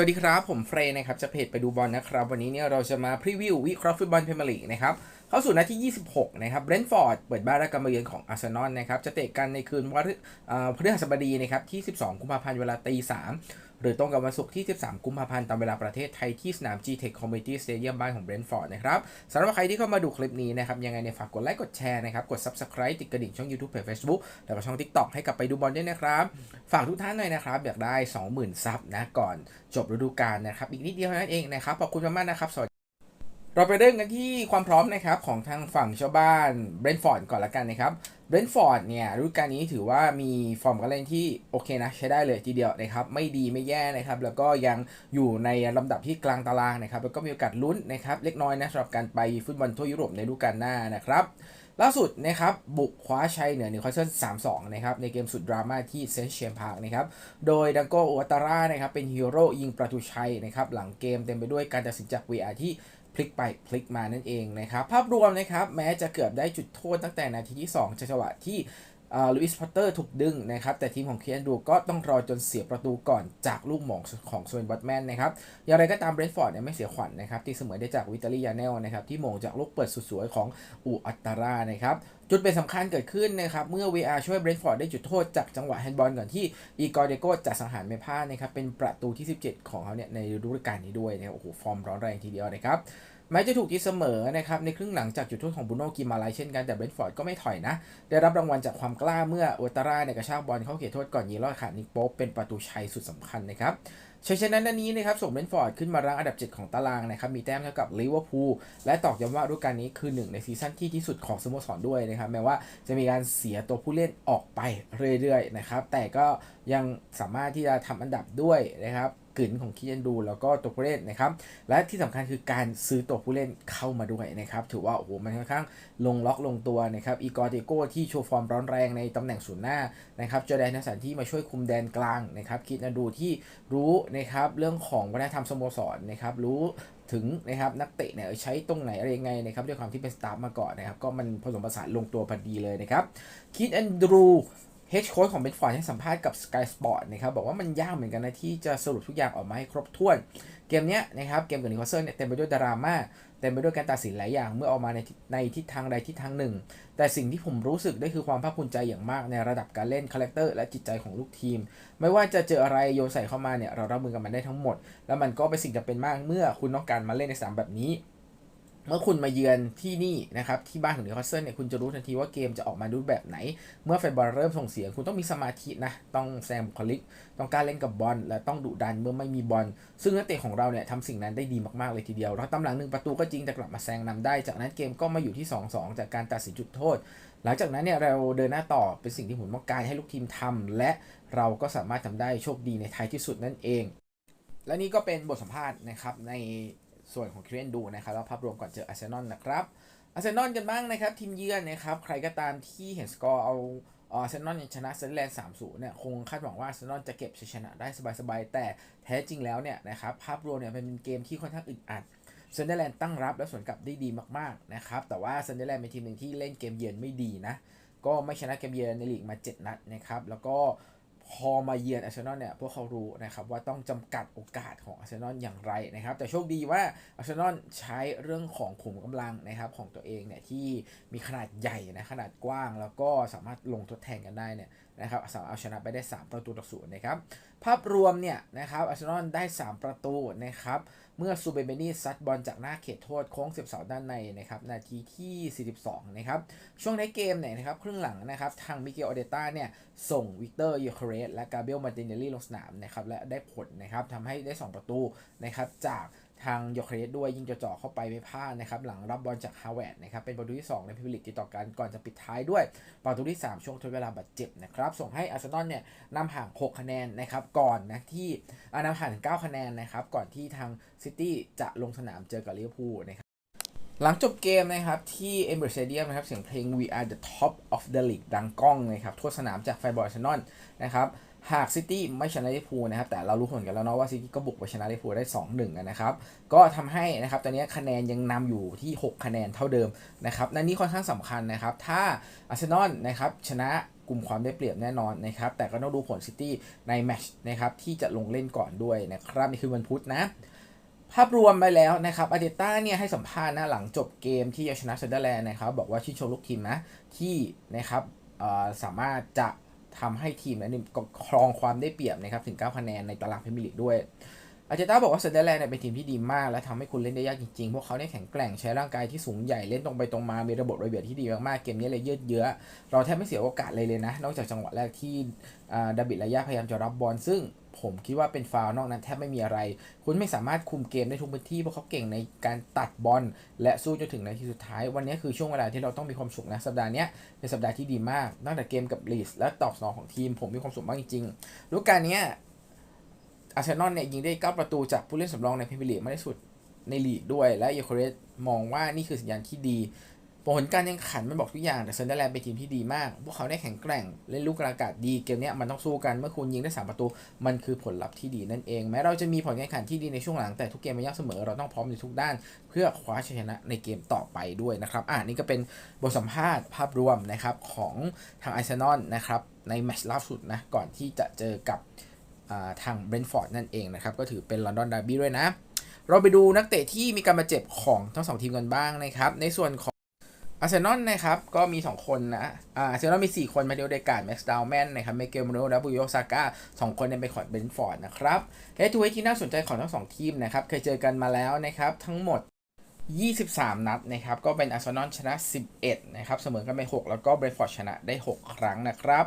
สวัสดีครับ ผมเฟรย์นะครับจากเพจไปดูบอลนะครับ วันนี้เนี่ยเราจะมาพรีวิววิเคราะห์ฟุตบอลพรีเมียร์ลีกนะครับเข้าสู่นัดที่ 26 นะครับเบรนท์ฟอร์ดเปิดบ้านรับการมาเยือนของอาร์เซนอลนะครับ จะเตะกันในคืนวันพฤหัสบดีนะครับที่ 12 กุมภาพันธ์เวลาตี3หรือตรงกับวันศุกร์ที่ 13 กุมภาพันธ์ ตามเวลาประเทศไทยที่สนาม G-Tech Community Stadium บ้านของเบรนท์ฟอร์ดนะครับสำหรับใครที่เข้ามาดูคลิปนี้นะครับ ยังไงเนี่ยฝากกดไลค์กดแชร์นะครับ กด Subscribe ติดกระดิ่งช่อง YouTube เพจ Facebook แล้วก็ช่อง TikTok ให้กลับไปดูบอลด้วยนะครับ ฝากทุกท่านหน่อยนะครับ อยากได้ 20,000 ซับนะก่อนจบฤดูกาลนะครับ อีกนิดเดียวเท่านั้นเองนะครับ ขอบคุณมากๆนะครับสวัสดี เราไปเริ่มกันที่ความพร้อมนะครับของทางฝั่งชาวบ้านเบรนท์ฟอร์ดก่อนละกันนะครับเบรนท์ฟอร์ดเนี่ยฤดูกาลนี้ถือว่ามีฟอร์มการเล่นที่โอเคนะใช้ได้เลยทีเดียวนะครับไม่ดีไม่แย่นะครับแล้วก็ยังอยู่ในลำดับที่กลางตารางนะครับแล้วก็มีโอกาสลุ้นนะครับเล็กน้อยนะสำหรับการไปฟุตบอลทั่วยุโรปในฤดูกาลหน้านะครับล่าสุดนะครับบุกคว้าชัยเหนือนิวคาสเซิล3-2 นะครับในเกมสุดดราม่าที่เซนต์เชียมพาร์คนะครับโดยดังโกโอวัตาร่านะครับเป็นฮีโร่ยิงประตูชัยนะครับหลังเกมเต็มไปด้วยการตัดสินจาก VR ที่ พลิกไปพลิกมานั่นเองนะครับ ภาพรวมนะครับ แม้จะเกือบได้จุดโทษตั้งแต่นาทีที่ 2จังหวะที่ ลุอิสพอตเตอร์ถูกดึงนะครับ แต่ทีมของเคียนดูก็ต้องรอจนเสียประตูก่อนจากลูกหม่งของโซนบัตแมนนะครับ อย่างไรก็ตามเบรนท์ฟอร์ดเนี่ยไม่เสียขวัญนะครับ ที่เสมอได้จากวิตาลียาเนลนะครับ ที่หม่งจากลูกเปิดสุดสวยของอูอัตตารานะครับ จุดเป็นสำคัญเกิดขึ้นนะครับ เมื่อ VR ช่วยเบรนท์ฟอร์ดได้จุดโทษจากจังหวะแฮนด์บอลก่อนที่อีกอร์เดโกจะสังหารไม่พลาดนะครับเป็นประตูที่ 17 ของเขาเนี่ยในฤดูกาลนี้ด้วยนะครับโอ้โหฟอร์มร้อนแรงทีเดียวนะครับ แม้จะถูกตีเสมอนะครับในครึ่งหลังจากจุดโทษของบูโนกิมาไลเช่นกันแต่เบรนท์ฟอร์ดก็ไม่ถอยนะ ได้รับรางวัลจากความกล้าเมื่อโอตาร่าเนี่ยกระชากบอลเข้าเขตโทษก่อนยิงลอดขานิกโป๊ปเป็นประตูชัยสุดสำคัญนะครับชัยชนะนัดนี้นะครับส่งเบนท์ฟอร์ดขึ้นมารั้งอันดับ 7 ของตารางนะครับมีแต้มเท่ากับลิเวอร์พูลและตอกย้ำว่าฤดูกาลนี้คือหนึ่งในซีซั่นที่ที่สุดของสโมสรด้วยนะครับแม้ว่าจะมีการเสียตัวผู้เล่นออกไปเรื่อยๆนะครับแต่ก็ยังสามารถที่จะทำอันดับด้วยนะครับ กลิ่นของคีเยนดู แล้วก็ตัวผู้เล่นนะครับ และที่สำคัญคือการซื้อตัวผู้เล่นเข้ามาด้วยนะครับ ถือว่าโอ้โหมันค่อนข้างลงล็อกลงตัวนะครับอีกอร์เดโกที่โชว์ฟอร์มร้อนแรงในตำแหน่งศูนย์หน้านะครับจอแดนนัสันที่มาช่วยคุมแดนกลางนะครับคิดนะดูที่รู้นะครับเรื่องของวัฒนธรรมสโมสรนะครับรู้ถึงนะครับนักเตะเนี่ยใช้ตรงไหนอะไรยังไงนะครับด้วยความที่เป็นสตาฟมาก่อนนะครับก็มันผสมผสานลงตัวพอดีเลยนะครับคิดแอนดรู เฮดโค้ชของเบนฟอร์ดให้สัมภาษณ์กับ Sky Sport นะครับบอกว่ามันยากเหมือนกันนะที่จะสรุปทุกอย่างออกมาให้ครบถ้วน เกมเนี้ยนะครับเกมกับนิวคาสเซิลเนี่ยเต็มไปด้วยดราม่าเต็มไปด้วยการตัดสินหลายอย่างเมื่อออกมาในในทิศทางใดทิศทางหนึ่ง แต่สิ่งที่ผมรู้สึกได้คือความภาคภูมิใจอย่างมากในระดับการเล่นคาแรคเตอร์และจิตใจของลูกทีม ไม่ว่าจะเจออะไรโยนใส่เข้ามาเนี่ยเรารับมือกับมันได้ทั้งหมด แล้วมันก็เป็นสิ่งจำเป็นมากเมื่อคุณต้องการมาเล่นในสนามแบบนี้ เมื่อคุณมาเยือนที่นี่นะครับที่บ้านของนิวคาสเซิลเนี่ยคุณจะรู้ทันทีว่าเกมจะออกมารูปแบบไหน เมื่อแฟนบอลเริ่มส่งเสียง คุณต้องมีสมาธินะ ต้องแซงบุคลิก ต้องการเล่นกับบอลและต้องดุดันเมื่อไม่มีบอลซึ่งนักเตะของเราเนี่ยทำสิ่งนั้นได้ดีมากๆเลยทีเดียวเราตำหลังหนึ่งประตูก็จริงแต่กลับมาแซงนำได้ จากนั้นเกมก็มาอยู่ที่ 2-2 จากการตัดสินจุดโทษ หลังจากนั้นเนี่ยเราเดินหน้าต่อเป็นสิ่งที่ผมต้องการให้ลูกทีมทำและเราก็สามารถทำได้โชคดีในท้ายที่สุดนั่นเอง และนี่ก็เป็นบทสัมภาษณ์นะครับใน ส่วนของเครนดูนะครับแล้วภาพรวมก่อนเจออาร์เซนอลนะครับอาร์เซนอลกันบ้างนะครับทีมเยือนนะครับใครก็ตามที่เห็นสกอร์เอาอาร์เซนอลชนะเซนแลนด์สามศูนย์เนี่ยคงคาดหวังว่าอาร์เซนอลจะเก็บชัยชนะได้สบายๆแต่แท้จริงแล้วเนี่ยนะครับภาพรวมเนี่ยเป็นเกมที่ค่อนข้างอึดอัดเซนเดอร์แลนด์ตั้งรับและสวนกลับได้ดีมากๆนะครับแต่ว่าเซนเดอร์แลนด์เป็นทีมหนึ่งที่เล่นเกมเยือนไม่ดีนะก็ไม่ชนะเกมเยือนในลีกมา 7 นัดนะครับแล้วก็ พอมาเยือนอาร์เซนอลเนี่ยพวกเขารู้นะครับว่าต้องจำกัดโอกาสของอาร์เซนอลอย่างไรนะครับ แต่โชคดีว่าอาร์เซนอลใช้เรื่องของขุมกำลังนะครับของตัวเองเนี่ยที่มีขนาดใหญ่นะขนาดกว้าง แล้วก็สามารถลงทดแทนกันได้เนี่ย นะครับสามารถเอาชนะไปได้ 3 ประตูต่อศูนย์นะครับภาพรวมเนี่ยนะครับอาร์เซนอลได้ 3 ประตูนะครับเมื่อซูเบเบนี่ซัดบอลจากหน้าเขตโทษโค้งเสียบเสาด้านในนะครับนาทีที่ 42 นะครับช่วงในเกมเนี่ยนะครับครึ่งหลังนะครับทางมิเกลอเดต้าเนี่ยส่งวิกเตอร์ยูเคเรสและกาเบรียลมาตินเนลลี่ลงสนามนะครับและได้ผลนะครับทำให้ได้ 2 ประตูนะครับจาก ทางยอเครสด้วยยิงจ่อๆเข้าไปไม่พลาดนะครับหลังรับบอลจากฮาวเวิร์ดนะครับเป็นประตูที่ 2 ในพรีเมียร์ลีกติดต่อกันก่อนจะปิดท้ายด้วยประตูที่ 3 ช่วงทดเวลาบาดเจ็บนะครับส่งให้อาร์เซนอลเนี่ยนำห่าง 6 คะแนนนะครับก่อนนะที่นำห่างถึง9คะแนนนะครับก่อนที่ทางซิตี้จะลงสนามเจอกับลิเวอร์พูลนะครับ หลังจบเกมนะครับที่เอเมอร์เซเดียมนะครับเสียงเพลง We Are the Top of the League ดังก้องนะครับทั่วสนามจากแฟนบอลอาร์เซนอลนะครับหากซิตี้ไม่ชนะลิเวอร์พูลนะครับแต่เรารู้ผลกันแล้วเนาะว่าซิตี้ก็บุกไปชนะลิเวอร์พูลได้ 2-1นะครับก็ทำให้นะครับตอนนี้คะแนนยังนำอยู่ที่ 6 คะแนนเท่าเดิมนะครับนั่นนี่ค่อนข้างสำคัญนะครับถ้าอาร์เซนอลนะครับชนะกลุ่มความได้เปรียบแน่นอนนะครับแต่ก็ต้องดูผลซิตี้ในแมชนะครับที่จะลงเล่นก่อนด้วยนะครับนี่คือวันพุธนะ ภาพรวมไปแล้วนะครับอาร์เตต้าเนี่ยให้สัมภาษณ์นะหลังจบเกมที่เอาชนะเซนเดอร์แลนด์นะครับบอกว่าชื่นชมลูกทีมนะ ที่นะครับสามารถจะทำให้ทีมนั้นครองความได้เปรียบนะครับถึง 9 คะแนนในตารางพรีเมียร์ลีกด้วยอาร์เตต้าบอกว่าเซนเดอร์แลนด์เป็นทีมที่ดีมาก และทำให้คุณเล่นได้ยากจริงๆ พวกเขาเนี่ยแข็งแกร่งใช้ร่างกายที่สูงใหญ่เล่นตรงไปตรงมา มีระบบระเบียบที่ดีมากๆ เกมนี้เลยยืดเยื้อ เราแทบไม่เสียโอกาสเลยเลยนะ นอกจากจังหวะแรกที่ดาบิดระยะพยายามจะรับบอลซึ่ง ผมคิดว่าเป็นฟาวล์นอกนั้นแทบไม่มีอะไร คุณไม่สามารถคุมเกมได้ทุกพื้นที่เพราะเขาเก่งในการตัดบอลและสู้จนถึงนาทีสุดท้าย วันนี้คือช่วงเวลาที่เราต้องมีความสุขนะสัปดาห์นี้เป็นสัปดาห์ที่ดีมากตั้งแต่เกมกับลีสและตอบสนองของทีม ผมมีความสุขมากจริงๆฤดูกาลนี้อาร์เซนอลเนี่ยยิงได้ 9 ประตูจากผู้เล่นสำรองในพรีเมียร์ลีกมากที่สุดในลีกด้วย และเยโคเรสมองว่านี่คือสัญญาณที่ดี ผลการแข่งขันมันบอกทุกอย่างแต่เซนเดอร์แลนด์เป็นทีมที่ดีมาก พวกเขาได้แข็งแกร่งเล่นลูกกระอากาศดีเกมนี้มันต้องสู้กันเมื่อคุณยิงได้3ประตู มันคือผลลัพธ์ที่ดีนั่นเอง แม้เราจะมีผลการแข่งขันที่ดีในช่วงหลังแต่ทุกเกมมันยากเสมอเราต้องพร้อมในทุกด้าน เพื่อคว้าชัยชนะในเกมต่อไปด้วยนะครับอ่านี่ก็เป็นบทสัมภาษณ์ภาพรวมนะครับของทางไอาร์นอลนะครับในแมตช์ล่าสุดนะก่อนที่จะเจอกับทางเบรนฟอร์ดนั่นเองนะครับก็ถือเป็นลอนดอนดาร์บี้ด้วยนะ เราไปดูนักเตะที่มีการบาดเจ็บของทั้งสองทีมกันบ้างนะครับในส่วนของ อาร์เซนอลนะครับ ก็มี 2 คนนะอ่าอาร์เซนอลมี 4 คนมาเดียวเดการ์ดแม็กซ์ดาวแมนนะครับเมเกลมโนและบุโยซาก้าสองคนเนี่ยไปขอดเบนฟอร์ดนะครับเฮดทูเฮดที่น่าสนใจของทั้งสองทีมนะครับ เคยเจอกันมาแล้วนะครับ ทั้งหมด 23 นัดนะครับ ก็เป็นอาร์เซนอลชนะ 11 นะครับ เสมอกันไป 6 แล้วก็เบรนฟอร์ดชนะได้ 6 ครั้งนะครับ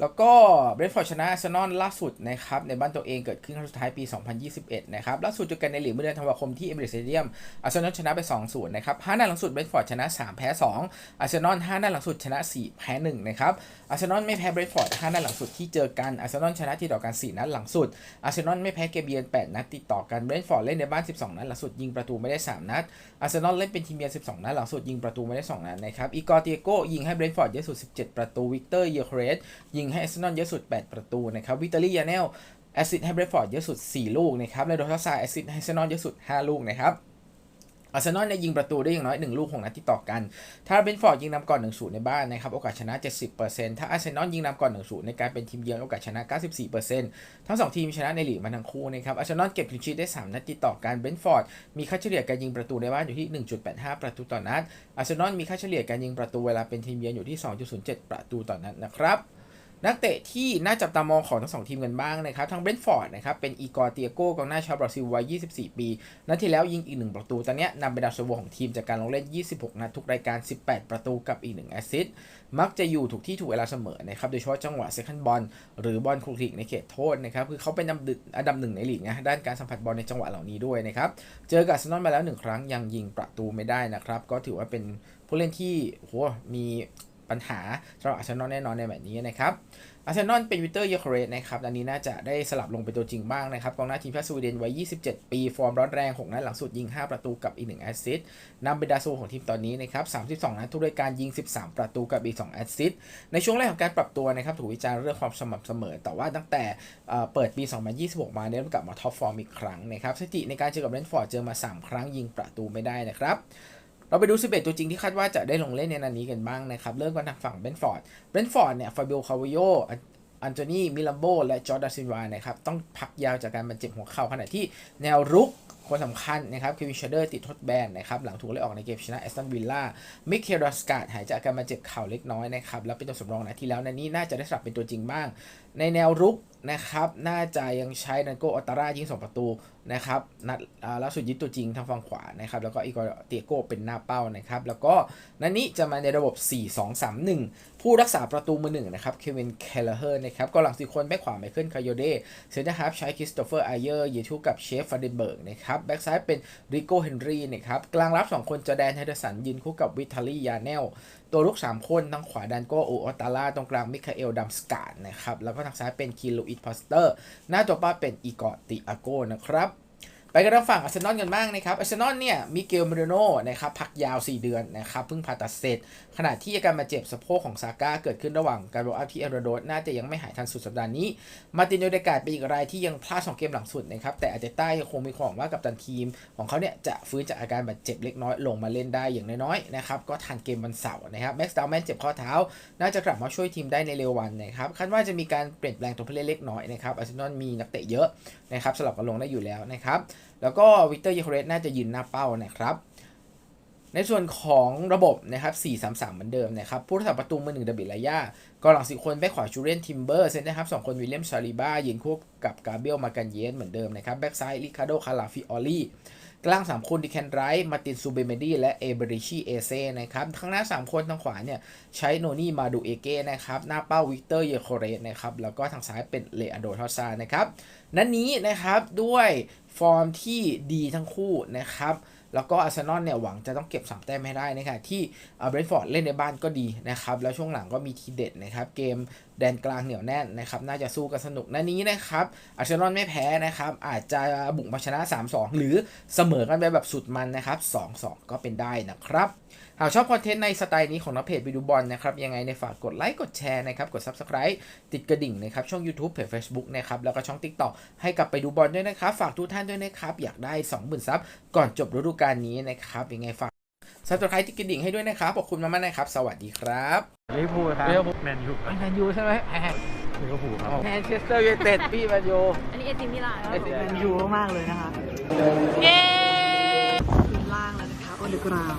แล้วก็เบรนฟอร์ดชนะอาร์เซนอลล่าสุดนะครับในบ้านตัวเองเกิดขึ้นครั้งสุดท้ายปี 2021 นะครับล่าสุดเจอกันในลีกเมื่อเดือนธันวาคมที่เอเมิเรตสเตเดียมอาร์เซนอลชนะไป 2-0 นะครับ5นัดหลังสุดเบรนฟอร์ดชนะ 3 แพ้ 2 อาร์เซนอล5นัดหลังสุดชนะ 4 แพ้ 1 นะครับอาร์เซนอลไม่แพ้เบรนฟอร์ด5นัดหลังสุดที่เจอกันอาร์เซนอลชนะที่ต่อกัน 4 นัดหลังสุดอาร์เซนอลไม่แพ้เกเยือน8 นัดติดต่อกันเบรนฟอร์ดเล่นในบ้าน 12 นัดหลังสุดยิงประตูไม่ได้ 3 นัดอาร์เซนอลเล่นเป็นทีมเยือน12 นัดหลังสุดยิงประตูไม่ได้ 2 นัดนะครับอีกอร์เตียโกยิงให้เบรนฟอร์ดเยอะสุด 17 ประตูวิกเตอร์เยอร์เครสยิงิงให้อาร์เซนอลเยอะสุด 8 ประตูนะครับวิตเตอรี่ยาเนลแอสซิสต์ให้เบรนท์ฟอร์ดเยอะสุด 4 ลูกนะครับในโดทัสซาแอสซิสต์ให้อาร์เซนอลเยอะสุด 5 ลูกนะครับอาร์เซนอลเนี่ยยิงประตูได้อย่างน้อย 1 ลูกของนัดที่ต่อกัน ถ้าเบนฟอร์ดยิงนำก่อน 1-0 ในบ้านนะครับ โอกาสชนะ 70%ถ้าอาร์เซนอลยิงนำก่อน 1-0 ในการเป็นทีมเยือนโอกาสชนะ 94%ทั้ง 2 ทีมชนะในลีกมาทั้งคู่นะครับ อาร์เซนอลเก็บคลีนชีทได้ 3 นัดติดต่อกัน เบนฟอร์ดมีค่าเฉลี่ยการยิงประตูในบ้านอยู่ที่ 1.85 ประตูต่อนัด อาร์เซนอลมีค่าเฉลี่ยการยิงประตูเวลาเป็นทีมเยือนอยู่ที่ 2.07 ประตูต่อนัดนะครับ นักเตะที่น่าจับตามองของทั้งสองทีมกันบ้างนะครับทางเบรนท์ฟอร์ดนะครับเป็นอีกอร์เตียโก้กองหน้าชาวบราซิลวัย 24 ปีนัดที่แล้วยิงอีก 1 ประตู ตอนนี้นำเป็นดาวซัวของทีมจากการลงเล่น 26 นัดทุกรายการ 18 ประตูกับอีก 1 แอสซิสต์มักจะอยู่ถูกที่ถูกเวลาเสมอนะครับโดยเฉพาะจังหวะเซคันด์บอลหรือบอลคลุกคลิกในเขตโทษนะครับคือเขาเป็นอันดับดึอันดับหนึ่งในลีกนะด้านการสัมผัสบอลในจังหวะเหล่านี้ด้วยนะครับเจอกับอาร์เซนอลมาแล้วหนึ่งครั้งยังยิงประตูไม่ได้นะครับก็ถือว่าเป็นผู้เล่นที่โหมี ปัญหาสำหรับอาร์เซนอลแน่นอนในแบบนี้นะครับอาร์เซนอลเป็นวิเตอร์เยโคเรสนะครับอันนี้น่าจะได้สลับลงเป็นตัวจริงบ้างนะครับกองหน้าทีมชาติสวีเดนวัย 27 ปี ฟอร์มร้อนแรง 6 นัดหลังสุดยิง 5 ประตูกับอีก 1 แอสซิสต์นำเป็นดาวซันโวของทีมตอนนี้นะครับ 32 นัดทุกรายการยิง 13 ประตูกับอีก 2 แอสซิสต์ในช่วงแรกของการปรับตัวนะครับถูกวิจารณ์เรื่องความสม่ำเสมอ แต่ว่าตั้งแต่เเปิดปี 2026 มาเนี่ยเริ่มกลับมาท็อปฟอร์มอีกครั้งนะครับสถิติในการเจอกับเรนฟอร์ดเจอมา 3 ครั้งยิงประตูไม่ได้นะครับ เราไปดู 11 ตัวจริงที่คาดว่าจะได้ลงเล่นในนันนี้กันบ้างนะครับ เริ่มกันทางฝั่งเบนฟอร์ด เบนฟอร์ดเนี่ย ฟาบิโอ คาวิโยอันโตนี มิลัมโบ และจอร์ดาซินวา นะครับ ต้องพักยาวจากการบาดเจ็บหัวเข่าขณะที่แนวรุกคนสำคัญนะครับเควินชเดอร์ติดทดแบนนะครับหลังถูกไล่ออกในเกมชนะแอสตันวิลล่ามิเคลดอสกาดหายจากการบาดเจ็บเข่าเล็กน้อยนะครับแล้วเป็นตัวสำรองนะที่แล้วนันนี้น่าจะได้สลับเป็นตัวจริงบ้าง ในแนวรุกนะครับน่าจะยังใช้นันโกออตารายิงสองประตูนะครับนัดอ่าล่าสุดยิงตัวจริงทางฝั่งขวานะครับแล้วก็อีกอเตียโกเป็นหน้าเป้านะครับแล้วก็นันนี้จะมาในระบบ 4-2-3-1 ผู้รักษาประตูมือหนึ่งนะครับเควินเคลเลอร์นะครับก็หลังสี่คนแบ็คขวาไมเคิลคาโยเดเซนเตอร์ฮาร์ฟใช้คริสโตเฟอร์ไอเยอร์เยทูกับเชฟฟาเดนเบิร์กนะครับแบ็กซ้ายเป็นริโก้เฮนรีนะครับกลางรับ 2 คนจอแดนไฮเดอร์สันยืนคู่กับวิทาลียาเนล ตัวลุก 3 คนทางขวาดันโกโอออตาล่าตรงกลางมิคาเอลดัมสกาดนะครับแล้วก็ทางซ้ายเป็นคิลูอิตพอสเตอร์ หน้าตัวป้าเป็นอีกอติอาโกนะครับ ไปกันทางฝั่งอาร์เซนอลกันบ้างนะครับอาร์เซนอลเนี่ยมิเกลมาริโนนะครับพักยาว 4 เดือนนะครับเพิ่งผ่าตัดเสร็จ ขณะที่อาการบาดเจ็บสะโพกของซาก้าเกิดขึ้นระหว่างการโรอัพที่เอโรโดสน่าจะยังไม่หายทันสุดสัปดาห์นี้ มาตินโอเดการ์ดเป็นอีกรายที่ยังพลาดสองเกมหลังสุดนะครับแต่อาร์เตต้ายังคงมีความหวังว่ากับตันทีม ของเขาเนี่ยจะฟื้นจากอาการบาดเจ็บเล็กน้อยลงมาเล่นได้อย่างน้อยๆนะครับก็ทันเกมวันเสาร์นะครับแม็กซ์ดาวแมนเจ็บข้อเท้า น่าจะกลับมาช่วยทีมได้ในเร็ววันนะครับคาดว่าจะมีการเปลี่ยนแปลงตัวผู้เล่นเล็กน้อยนะครับอาร์เซนอลมีนักเตะเยอะ นะครับสลับกันลงได้อยู่แล้วนะครับ แล้วก็วิกเตอร์เยโคเรสน่าจะยืนหน้าเป้านะครับในส่วนของระบบนะครับ 4-3-3 เหมือนเดิมนะครับ ผู้รักษาประตูมือหนึ่งเดบิลายากอนหลังสี่คนแบ็คขวาจูเรียนทิมเบอร์เซนนะครับสองคนวิลเลียมชาลิบ้ายืนคู่กับกาเบรียลมากันเยสเหมือนเดิมนะครับ แบ็คซ้ายลิคาโดคาราฟิออลลี่ กลาง 3 คนดิแคนไรท์มาตินซูเบเมดีและเอเบริชีเอเซนะครับข้างหน้า 3 คนทางขวาเนี่ยใช้โนนี่มาดูเอเก้นะครับหน้าเป้าวิกเตอร์เยโคเรสนะครับแล้วก็ทางซ้ายเป็นเลอันโดทอซานะครับนั้นนี้นะครับด้วยฟอร์มที่ดีทั้งคู่นะครับแล้วก็อาร์เซนอลเนี่ยหวังจะต้องเก็บ3แต้มให้ได้นะครับที่เบรนท์ฟอร์ดเล่นในบ้านก็ดีนะครับแล้วช่วงหลังก็มีทีเด็ดนะครับเกมแดนกลางเหนียวแน่นนะครับ น่าจะสู้กันสนุกนันนี้นะครับอาร์เซนอลไม่แพ้นะครับ อาจจะบุกมาชนะ 3-2 หรือเสมอกันไปแบบสุดมันนะครับ 2-2 ก็เป็นได้นะครับ หากชอบคอนเทนต์ในสไตล์นี้ของนักเพจไปดูบอลนะครับ ยังไงในฝากกดไลค์กดแชร์นะครับ กด Subscribe ติดกระดิ่งนะครับ ช่อง YouTube เพจ Facebook นะครับ แล้วก็ช่อง TikTok ให้กลับไปดูบอลด้วยนะครับ ฝากทุกท่านด้วยนะครับ อยากได้ 20,000 ซับก่อนจบฤดูกาลนี้นะครับ ยังไงฝาก Subscribe ติดกระดิ่งให้ด้วยนะครับ ขอบคุณมากๆนะครับ สวัสดีครับลิเวอร์พูลครับลิเวอร์พูล แมนยูแมนยูใช่ไหมลิเวอร์พูลครับแมนเชสเตอร์ยูไนเต็ดพี่แมนยูอันนี้เอซิมิลานเอซิมิลานแมนยูมากๆเลยนะคะ เย้ทีมล่างแล้วนะคะโอลิกราว